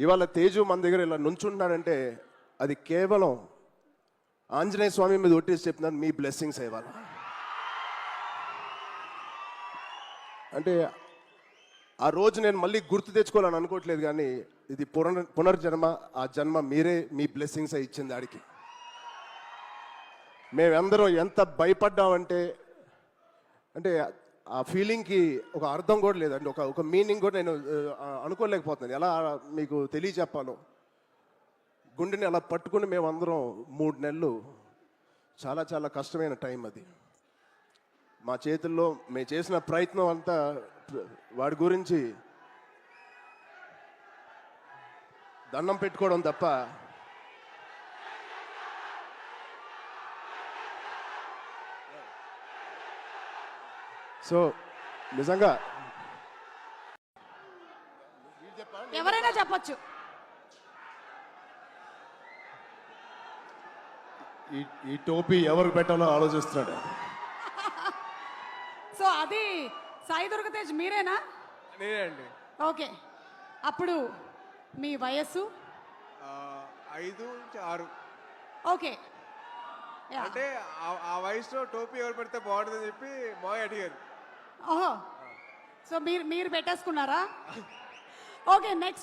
ఇవాళ తేజు మన దగ్గర ఇలా నుంచుంటున్నాడంటే అది కేవలం ఆంజనేయ స్వామి మీద ఒట్టేసి చెప్తున్నాను మీ బ్లెస్సింగ్స్ ఇవాళ. అంటే ఆ రోజు నేను మళ్ళీ గుర్తు తెచ్చుకోవాలని అనుకోవట్లేదు కానీ ఇది పునర్ పునర్జన్మ ఆ జన్మ మీరే మీ బ్లెస్సింగ్స్ ఇచ్చింది ఆడికి. మేమందరం ఎంత భయపడ్డామంటే అంటే ఆ ఫీలింగ్కి ఒక అర్థం కూడా లేదండి. ఒక ఒక మీనింగ్ కూడా నేను అనుకోలేకపోతున్నాను. ఎలా మీకు తెలియచెప్పాలో. గుండెని అలా పట్టుకుని మేమందరం మూడు నెలలు చాలా చాలా కష్టమైన టైం అది. మా చేతుల్లో మేము చేసిన ప్రయత్నం అంతా వాడి గురించి దండం పెట్టుకోవడం తప్ప సో నిజంగా ఎవరైనా చెప్పొచ్చు. ఈ ఈ టోపీ ఎవరికి పెట్టాలో ఆలోచిస్తున్నాడు. సో అది సాయి దుర్గతేజ్ మీరేనా? నేనే అండి ఓకే. అప్పుడు మీ వయస్సు? ఆ, ఐదు నుంచి ఆరు. ఓకే. యా. అంటే ఆ- ఆ వయసులో టోపీ ఎవరు పెడితే బాగుంటుందని చెప్పి మాయ అడిగారు. ఓహో. సో మీరు మీరు పెట్టేసుకున్నారా? Okay next